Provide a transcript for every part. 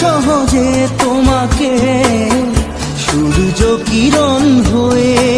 সহজে তোমাকে। সূর্য কিরণ হয়ে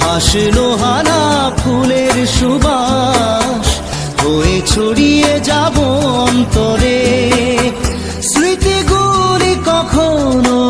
হাসলো হানা ফুলের সুবাস। হয়ে ছড়িয়ে যাব অন্তরে। স্মৃতিগুলি কখনো